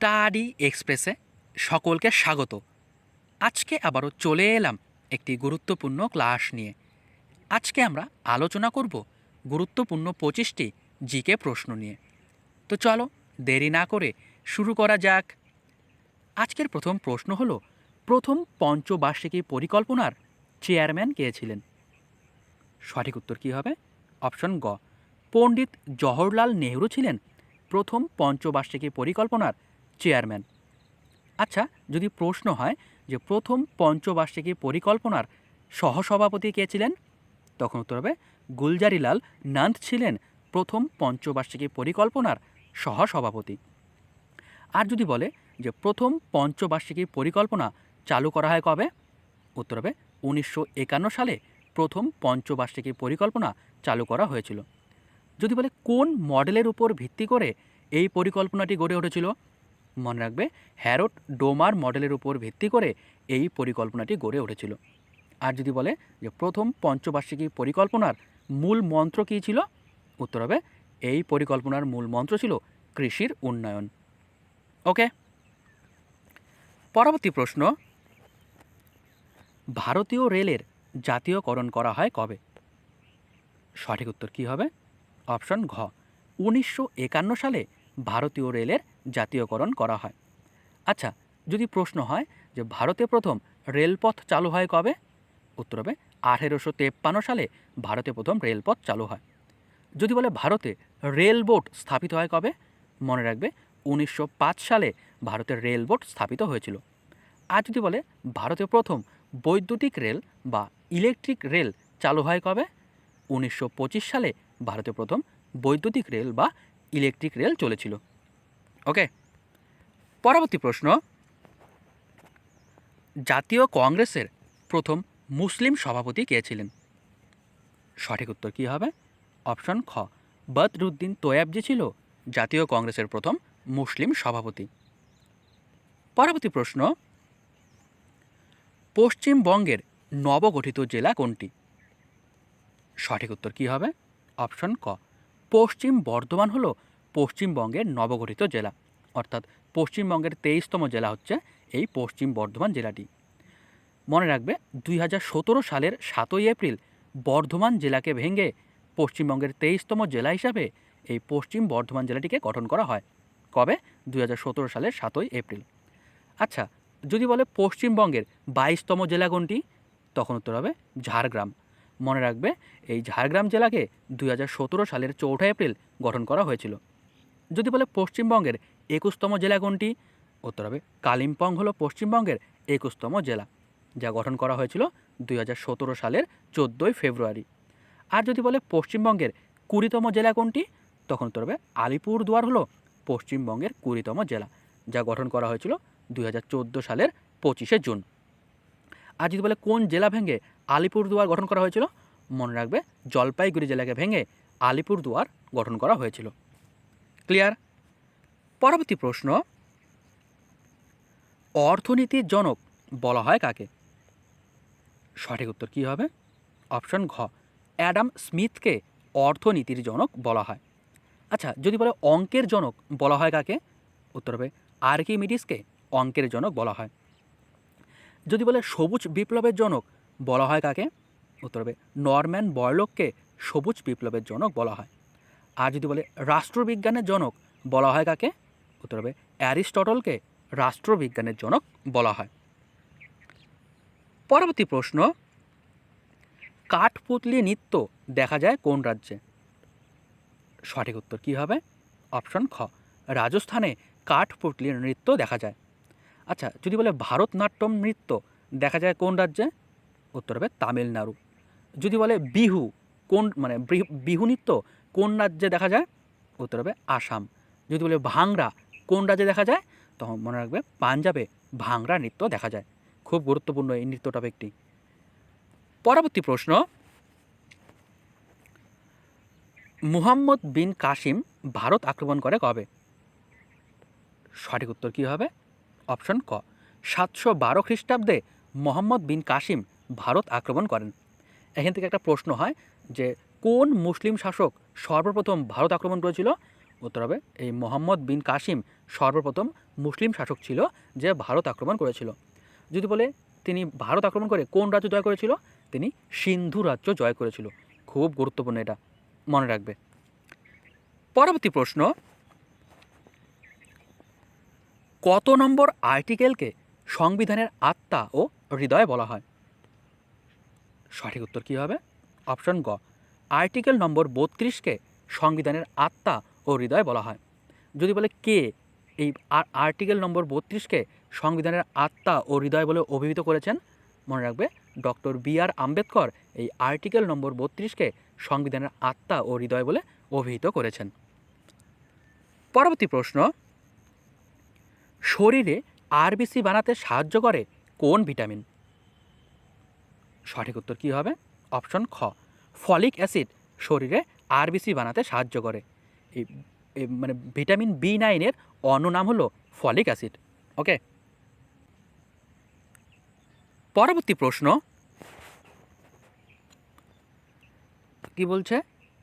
Study এক্সপ্রেসে সকলকে স্বাগত। আজকে আবারও চলে এলাম একটি গুরুত্বপূর্ণ ক্লাস নিয়ে। আজকে আমরা আলোচনা করব গুরুত্বপূর্ণ পঁচিশটি জিকে প্রশ্ন নিয়ে। তো চলো দেরি না করে শুরু করা যাক। আজকের প্রথম প্রশ্ন হলো, প্রথম পঞ্চবার্ষিকী পরিকল্পনার চেয়ারম্যান কে ছিলেন? সঠিক উত্তর কী হবে? অপশন গ। পণ্ডিত জওহরলাল নেহরু ছিলেন প্রথম পঞ্চবার্ষিকী পরিকল্পনার চেয়ারম্যান। আচ্ছা যদি প্রশ্ন হয় যে প্রথম পঞ্চবার্ষিকী পরিকল্পনার সহসভাপতি কে ছিলেন? তখন উত্তর হবে, গুলজারিলাল নান্দ ছিলেন প্রথম পঞ্চবার্ষিকী পরিকল্পনার সহসভাপতি। আর যদি বলে যে প্রথম পঞ্চবার্ষিকী পরিকল্পনা চালু করা হয় কবে? উত্তর হবে, উনিশশো একান্ন সালে প্রথম পঞ্চবার্ষিকী পরিকল্পনা চালু করা হয়েছিল। যদি বলে কোন মডেলের উপর ভিত্তি করে এই পরিকল্পনাটি গড়ে উঠেছিল? মনে রাখবে হ্যারোট ডোমার মডেলের উপর ভিত্তি করে এই পরিকল্পনাটি গড়ে উঠেছিল। আর যদি বলে যে প্রথম পঞ্চবার্ষিকী পরিকল্পনার মূল মন্ত্র কী ছিল? উত্তর হবে, এই পরিকল্পনার মূল মন্ত্র ছিল কৃষির উন্নয়ন। ওকে, পরবর্তী প্রশ্ন, ভারতীয় রেলের জাতীয়করণ করা হয় কবে? সঠিক উত্তর কী হবে? অপশন ঘ, উনিশশো একান্ন সালে ভারতীয় রেলের জাতীয়করণ করা হয়। আচ্ছা যদি প্রশ্ন হয় যে ভারতে প্রথম রেলপথ চালু হয় কবে? উত্তর হবে আঠেরোশো তেপ্পান্ন সালে ভারতে প্রথম রেলপথ চালু হয়। যদি বলে ভারতে রেল স্থাপিত হয় কবে? মনে রাখবে উনিশশো পাঁচ সালে ভারতের রেল স্থাপিত হয়েছিল। আর যদি বলে ভারতে প্রথম বৈদ্যুতিক রেল বা ইলেকট্রিক রেল চালু হয় কবে? উনিশশো পঁচিশ সালে ভারতে প্রথম বৈদ্যুতিক রেল বা ইলেকট্রিক রেল চলেছিল। ওকে, পরবর্তী প্রশ্ন। জাতীয় কংগ্রেসের প্রথম মুসলিম সভাপতি কে ছিলেন? সঠিক উত্তর কী হবে? অপশন খ, বদরুদ্দিন তোয়াবজি ছিল, জাতীয় কংগ্রেসের প্রথম মুসলিম সভাপতি। পরবর্তী প্রশ্ন, পশ্চিমবঙ্গের নবগঠিত জেলা কোনটি? সঠিক উত্তর কী হবে? অপশন ক পশ্চিম বর্ধমান হলো পশ্চিমবঙ্গের নবগঠিত জেলা। অর্থাৎ পশ্চিমবঙ্গের তেইশতম জেলা হচ্ছে এই পশ্চিম বর্ধমান জেলাটি। মনে রাখবে, দুই হাজার সতেরো সালের সাতই এপ্রিল বর্ধমান জেলাকে ভেঙে পশ্চিমবঙ্গের তেইশতম জেলা হিসাবে এই পশ্চিম বর্ধমান জেলাটিকে গঠন করা হয়। কবে? দুই হাজার সতেরো সালের সাতই এপ্রিল। আচ্ছা যদি বলে পশ্চিমবঙ্গের বাইশতম জেলা কোনটি? তখন উত্তর হবে ঝাড়গ্রাম। মনে রাখবে, এই ঝাড়গ্রাম জেলাকে দুই হাজার সতেরো সালের চৌঠা এপ্রিল গঠন করা হয়েছিল। যদি বলে পশ্চিমবঙ্গের একুশতম জেলা কোনটি? উত্তর হবে কালিম্পং হলো পশ্চিমবঙ্গের একুশতম জেলা, যা গঠন করা হয়েছিল দুই হাজার সতেরো সালের চোদ্দোই ফেব্রুয়ারি। আর যদি বলে পশ্চিমবঙ্গের কুড়িতম জেলা কোনটি? তখন উত্তর হবে আলিপুরদুয়ার হলো পশ্চিমবঙ্গের কুড়িতম জেলা, যা গঠন করা হয়েছিল দুই হাজার চোদ্দ সালের পঁচিশে জুন। আর যদি বলে কোন জেলা ভেঙে আলিপুরদুয়ার গঠন করা হয়েছিল, মনে রাখবে জলপাইগুড়ি জেলাকে ভেঙে আলিপুরদুয়ার গঠন করা হয়েছিল। ক্লিয়ার পরবর্তী প্রশ্ন, অর্থনীতির জনক বলা হয় কাকে? সঠিক উত্তর কী হবে? অপশন ঘ, অ্যাডাম স্মিথকে অর্থনীতির জনক বলা হয়। আচ্ছা যদি বলে অঙ্কের জনক বলা হয় কাকে? উত্তর হবে আর্কিমিডিসকে অঙ্কের জনক বলা হয়। যদি বলে সবুজ বিপ্লবের জনক বলা হয় কাকে? উত্তর হবে, নরম্যান বয়লককে সবুজ বিপ্লবের জনক বলা হয়। আর যদি বলে রাষ্ট্রবিজ্ঞানের জনক বলা হয় কাকে? উত্তর হবে, অ্যারিস্টটলকে রাষ্ট্রবিজ্ঞানের জনক বলা হয়। পরবর্তী প্রশ্ন, কাঠপুতলি নৃত্য দেখা যায় কোন রাজ্যে? সঠিক উত্তর কী হবে? অপশন খ, রাজস্থানে কাঠপুতলি নৃত্য দেখা যায়। আচ্ছা যদি বলে ভারতনাট্যম নৃত্য, দেখা যায় কোন রাজ্যে? উত্তর হবে তামিলনাড়ু। যদি বলে বিহু, কোন মানে বিহু নৃত্য, কোন রাজ্যে দেখা যায়? উত্তর হবে আসাম। যদি বলে ভাংড়া, কোন রাজ্যে দেখা যায়? তখন মনে রাখবে পাঞ্জাবে ভাংড়া নৃত্য দেখা যায়। খুব গুরুত্বপূর্ণ এই নৃত্য টপিকটি পরবর্তী প্রশ্ন। মুহাম্মদ বিন কাসিম ভারত আক্রমণ করে কবে? সঠিক উত্তর কী হবে? অপশন ক। সাতশো বারো খ্রিস্টাব্দে মোহাম্মদ বিন কাসিম ভারত আক্রমণ করেন। এখান থেকে একটা প্রশ্ন হয় যে, কোন মুসলিম শাসক সর্বপ্রথম ভারত আক্রমণ করেছিল? উত্তর হবে, এই মোহাম্মদ বিন কাসিম সর্বপ্রথম মুসলিম শাসক ছিল যে ভারত আক্রমণ করেছিল। যদি বলে তিনি ভারত আক্রমণ করে কোন রাজ্য জয় করেছিল? তিনি সিন্ধু রাজ্য জয় করেছিল। খুব গুরুত্বপূর্ণ এটা। মনে রাখবে। পরবর্তী প্রশ্ন কত নম্বর আর্টিকেলকে সংবিধানের আত্মা ও হৃদয় বলা হয়? সঠিক উত্তর কী হবে? অপশন গ। আর্টিকেল নম্বর বত্রিশকে সংবিধানের আত্মা ও হৃদয় বলা হয়। যদি বলে কে, এই আর- আর্টিকেল নম্বর বত্রিশকে সংবিধানের আত্মা ও হৃদয় বলে অভিহিত করেছেন? মনে রাখবে, ডক্টর বি আর আম্বেদকর এই আর্টিকেল নম্বর বত্রিশকে সংবিধানের আত্মা ও হৃদয় বলে অভিহিত করেছেন। পরবর্তী প্রশ্ন শরীরে আরবিসি বানাতে সাহায্য করে কোন ভিটামিন? সঠিক উত্তর কী হবে? অপশন খ। ফলিক অ্যাসিড শরীরে আরবিসি বানাতে সাহায্য করে। এই মানে ভিটামিন বি নাইনের অন্য নাম হলো ফলিক অ্যাসিড। ওকে? পরবর্তী প্রশ্ন। কি বলছে?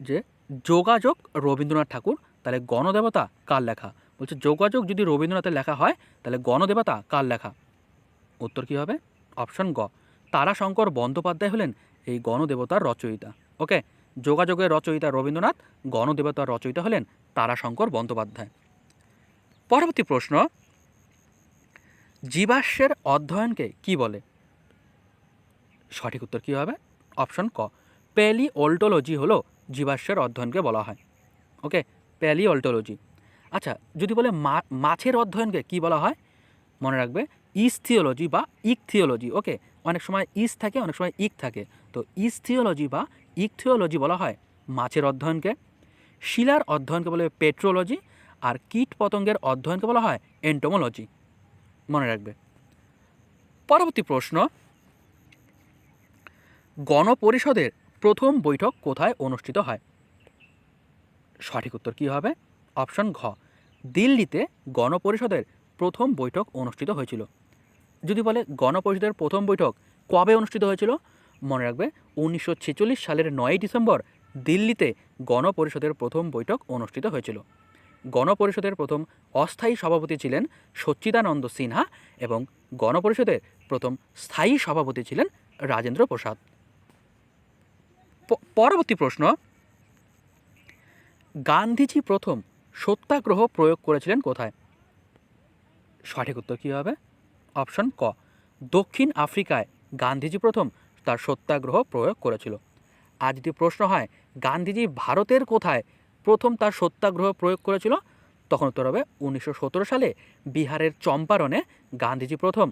যে যোগাযোগ রবীন্দ্রনাথ ঠাকুর, তাহলে গণদেবতা কার লেখা? বলছে, যোগাযোগ যদি রবীন্দ্রনাথের লেখা হয়, তাহলে গণদেবতা কার লেখা? উত্তর কী হবে? অপশন গ। তারাশঙ্কর বন্দ্যোপাধ্যায় হলেন এই গণদেবতার রচয়িতা। ওকে, যোগাযোগের রচয়িতা রবীন্দ্রনাথ, গণদেবতার রচয়িতা হলেন তারাশঙ্কর বন্দ্যোপাধ্যায়। পরবর্তী প্রশ্ন, জীবাশ্মের অধ্যয়নকে কি বলে? সঠিক উত্তর কী হবে? অপশন ক। প্যালি অল্টোলজি হলো জীবাশ্মের অধ্যয়নকে বলা হয়। ওকে প্যালি অল্টোলজি আচ্ছা যদি বলে মাছের অধ্যয়নকে কি বলা হয়? মনে রাখবে ইস্থিওলজি বা ইকথিওলজি ওকে? অনেক সময় ইস থাকে, অনেক সময় ইক থাকে। তো ইস্থিওলজি বা ইকথিওলজি বলা হয় মাছের অধ্যয়নকে। শিলার অধ্যয়নকে বলে পেট্রোলজি, আর কীট পতঙ্গের অধ্যয়নকে বলা হয় এন্টোমোলজি। মনে রাখবে। পরবর্তী প্রশ্ন, গণপরিষদের প্রথম বৈঠক কোথায় অনুষ্ঠিত হয়? সঠিক উত্তর কী হবে? অপশন ঘ, দিল্লিতে গণপরিষদের প্রথম বৈঠক অনুষ্ঠিত হয়েছিল। যদি বলে গণপরিষদের প্রথম বৈঠক কবে অনুষ্ঠিত হয়েছিল, মনে রাখবে উনিশশো ছেচল্লিশ সালের নয়ই ডিসেম্বর দিল্লিতে গণপরিষদের প্রথম বৈঠক অনুষ্ঠিত হয়েছিল। গণপরিষদের প্রথম অস্থায়ী সভাপতি ছিলেন সচ্চিদানন্দ সিনহা এবং গণপরিষদের প্রথম স্থায়ী সভাপতি ছিলেন রাজেন্দ্র প্রসাদ। পরবর্তী প্রশ্ন, গান্ধীজি প্রথম সত্যাগ্রহ প্রয়োগ করেছিলেন কোথায়? সঠিক উত্তর কী হবে? অপশন ক। দক্ষিণ আফ্রিকায় গান্ধীজি প্রথম তার সত্যাগ্রহ প্রয়োগ করেছিল। আর যদি প্রশ্ন হয়, গান্ধীজি ভারতের কোথায় প্রথম তার সত্যাগ্রহ প্রয়োগ করেছিল? তখন উত্তর হবে উনিশশো সতেরো সালে বিহারের চম্পারণে গান্ধীজি প্রথম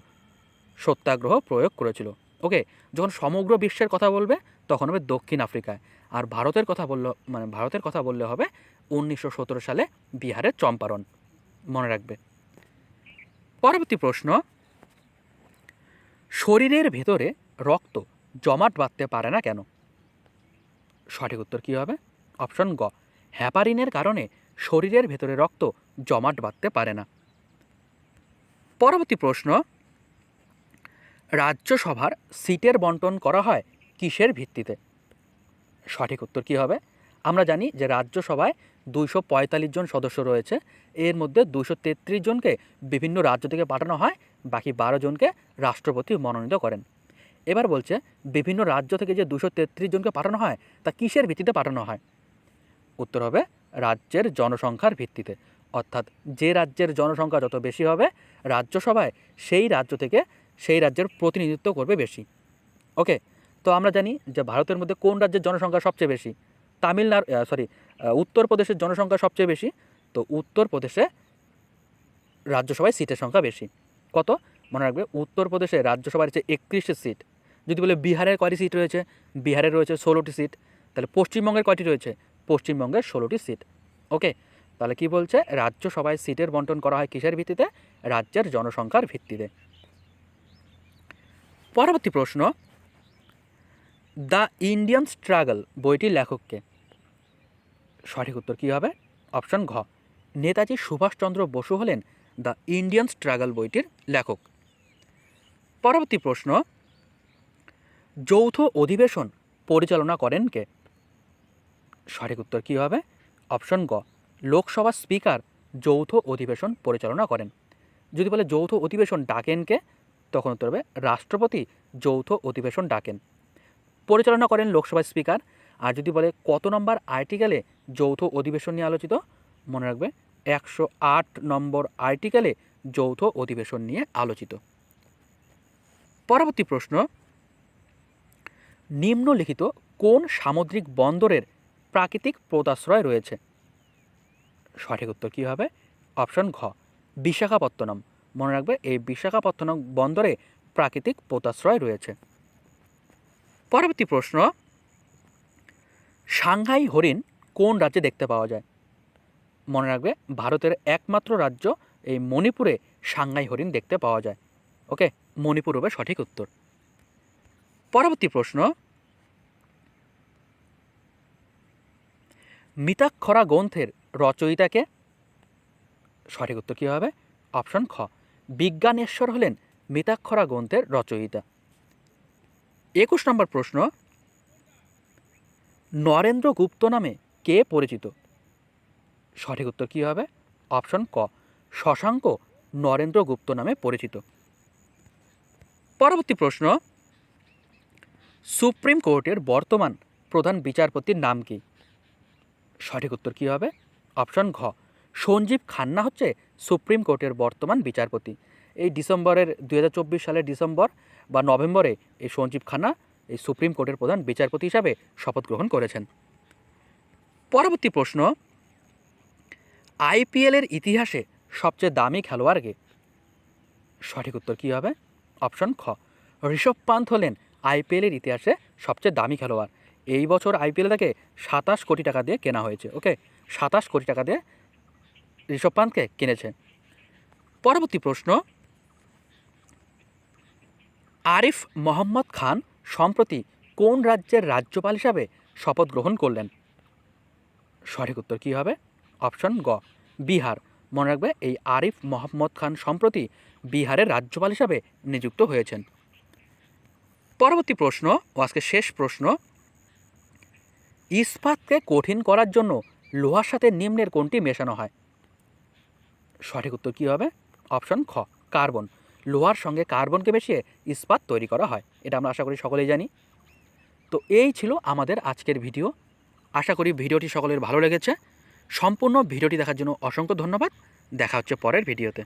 সত্যাগ্রহ প্রয়োগ করেছিল। ওকে যখন সমগ্র বিশ্বের কথা বলবে, তখন হবে দক্ষিণ আফ্রিকায়। আর ভারতের কথা বললে মানে ভারতের কথা বললে হবে উনিশশো সতেরো সালে বিহারের চম্পারণ। মনে রাখবে। পরবর্তী প্রশ্ন, শরীরের ভেতরে রক্ত জমাট বাঁধতে পারে না কেন? সঠিক উত্তর কী হবে? অপশন গ হ্যাপারিনের কারণে শরীরের ভেতরে রক্ত জমাট বাঁধতে পারে না। পরবর্তী প্রশ্ন, রাজ্যসভার সিটের বন্টন করা হয় কিসের ভিত্তিতে? সঠিক উত্তর কী হবে? আমরা জানি যে রাজ্যসভায় দুইশো পঁয়তাল্লিশ জন সদস্য রয়েছে। এর মধ্যে দুশো জনকে বিভিন্ন রাজ্য থেকে পাঠানো হয়, বাকি বারো জনকে রাষ্ট্রপতি মনোনীত করেন। এবার বলছে, বিভিন্ন রাজ্য থেকে যে দুশো জনকে পাঠানো হয়, তা কিসের ভিত্তিতে পাঠানো হয়? উত্তর হবে, রাজ্যের জনসংখ্যার ভিত্তিতে। অর্থাৎ যে রাজ্যের জনসংখ্যা যত বেশি হবে, রাজ্যসভায় সেই রাজ্য থেকে সেই রাজ্যের প্রতিনিধিত্ব করবে বেশি। ওকে, তো আমরা জানি যে ভারতের মধ্যে কোন রাজ্যের জনসংখ্যা সবচেয়ে বেশি? তামিলনাড়ু সরি উত্তরপ্রদেশের জনসংখ্যা সবচেয়ে বেশি, তো উত্তরপ্রদেশে রাজ্যসভায় সিটের সংখ্যা বেশি। কত? মনে রাখবে উত্তরপ্রদেশে রাজ্যসভার হচ্ছে একত্রিশটি সিট, যদি বলে বিহারের কয়টি সিট রয়েছে? বিহারের রয়েছে ষোলোটি সিট, তাহলে পশ্চিমবঙ্গের কয়টি রয়েছে? পশ্চিমবঙ্গের ষোলোটি সিট। ওকে তাহলে কি বলছে? রাজ্যসভায় সিটের বন্টন করা হয় কিসের ভিত্তিতে? রাজ্যের জনসংখ্যার ভিত্তিতে। পরবর্তী প্রশ্ন, দ্য ইন্ডিয়ান স্ট্রাগল বইটির লেখককে। সঠিক উত্তর কী হবে? অপশন ঘ। নেতাজি সুভাষচন্দ্র বসু হলেন দ্য ইন্ডিয়ান স্ট্রাগল বইটির লেখক। পরবর্তী প্রশ্ন, যৌথ অধিবেশন পরিচালনা করেন কে? সঠিক উত্তর কী হবে? অপশন গ। লোকসভার স্পিকার যৌথ অধিবেশন পরিচালনা করেন। যদি বলে যৌথ অধিবেশন ডাকেন কে, তখন উত্তর হবে রাষ্ট্রপতি যৌথ অধিবেশন ডাকেন। পরিচালনা করেন লোকসভার স্পিকার। আর যদি বলে কত নম্বর আর্টিকেলে যৌথ অধিবেশন নিয়ে আলোচিত। মনে রাখবে, একশো আট নম্বর আর্টিকেলে যৌথ অধিবেশন নিয়ে আলোচিত। পরবর্তী প্রশ্ন, নিম্নলিখিত কোন সামুদ্রিক বন্দরের প্রাকৃতিক পোতাশ্রয় রয়েছে? সঠিক উত্তর কী হবে? অপশন ঘ, বিশাখাপত্তনম। মনে রাখবে, এই বিশাখাপত্তনম বন্দরে প্রাকৃতিক পোতাশ্রয় রয়েছে। পরবর্তী প্রশ্ন, সাংহাই হরিণ কোন রাজ্যে দেখতে পাওয়া যায়? মনে রাখবে, ভারতের একমাত্র রাজ্য এই মণিপুরে সাংহাই হরিণ দেখতে পাওয়া যায়। ওকে? মণিপুর হবে সঠিক উত্তর। পরবর্তী প্রশ্ন। মিতাক্ষরা গ্রন্থের রচয়িতাকে সঠিক উত্তর কী হবে? অপশন খ। বিজ্ঞানেশ্বর হলেন মিতাক্ষরা গ্রন্থের রচয়িতা। একুশ নম্বর প্রশ্ন। নরেন্দ্র গুপ্ত নামে কে পরিচিত? সঠিক উত্তর কী হবে? অপশন ক। শশাঙ্ক নরেন্দ্র গুপ্ত নামে পরিচিত। পরবর্তী প্রশ্ন। সুপ্রিম কোর্টের বর্তমান প্রধান বিচারপতির নাম কি? সঠিক উত্তর কী হবে? অপশন ঘ। সঞ্জীব খান্না হচ্ছে সুপ্রিম কোর্টের বর্তমান বিচারপতি। এই ডিসেম্বরের দু হাজার চব্বিশ সালের ডিসেম্বর বা নভেম্বরে এই সঞ্জীব খান্না এই সুপ্রিম কোর্টের প্রধান বিচারপতি হিসাবে শপথ গ্রহণ করেছেন। পরবর্তী প্রশ্ন আইপিএলের ইতিহাসে সবচেয়ে দামি খেলোয়াড় কে? সঠিক উত্তর কী হবে? অপশন খ। ঋষভ পান্ত হলেন আইপিএলের ইতিহাসে সবচেয়ে দামি খেলোয়াড়। এই বছর আইপিএল তাকে সাতাশ কোটি টাকা দিয়ে কেনা হয়েছে, ওকে? সাতাশ কোটি টাকা দিয়ে ঋষভ পান্তকে কিনেছে। পরবর্তী প্রশ্ন, আরিফ মোহাম্মদ খান সম্প্রতি কোন রাজ্যের রাজ্যপাল হিসাবে শপথ গ্রহণ করলেন? সঠিক উত্তর কী হবে? অপশন গ, বিহার। মনে রাখবে এই আরিফ মোহাম্মদ খান সম্প্রতি বিহারের রাজ্যপাল হিসাবে নিযুক্ত হয়েছেন। পরবর্তী প্রশ্ন ও আজকে শেষ প্রশ্ন, ইস্পাতকে কঠিন করার জন্য লোহার সাথে নিম্নের কোনটি মেশানো হয়? সঠিক উত্তর কী হবে? অপশন খ, কার্বন। লোহার সঙ্গে কার্বনকে মিশিয়ে ইস্পাত তৈরি করা হয়। এটা আমরা আশা করি সকলেই জানি। তো এই ছিল আমাদের আজকের ভিডিও। আশা করি ভিডিওটি সকলের ভালো লেগেছে। সম্পূর্ণ ভিডিওটি দেখার জন্য অসংখ্য ধন্যবাদ। দেখা হচ্ছে পরের ভিডিওতে।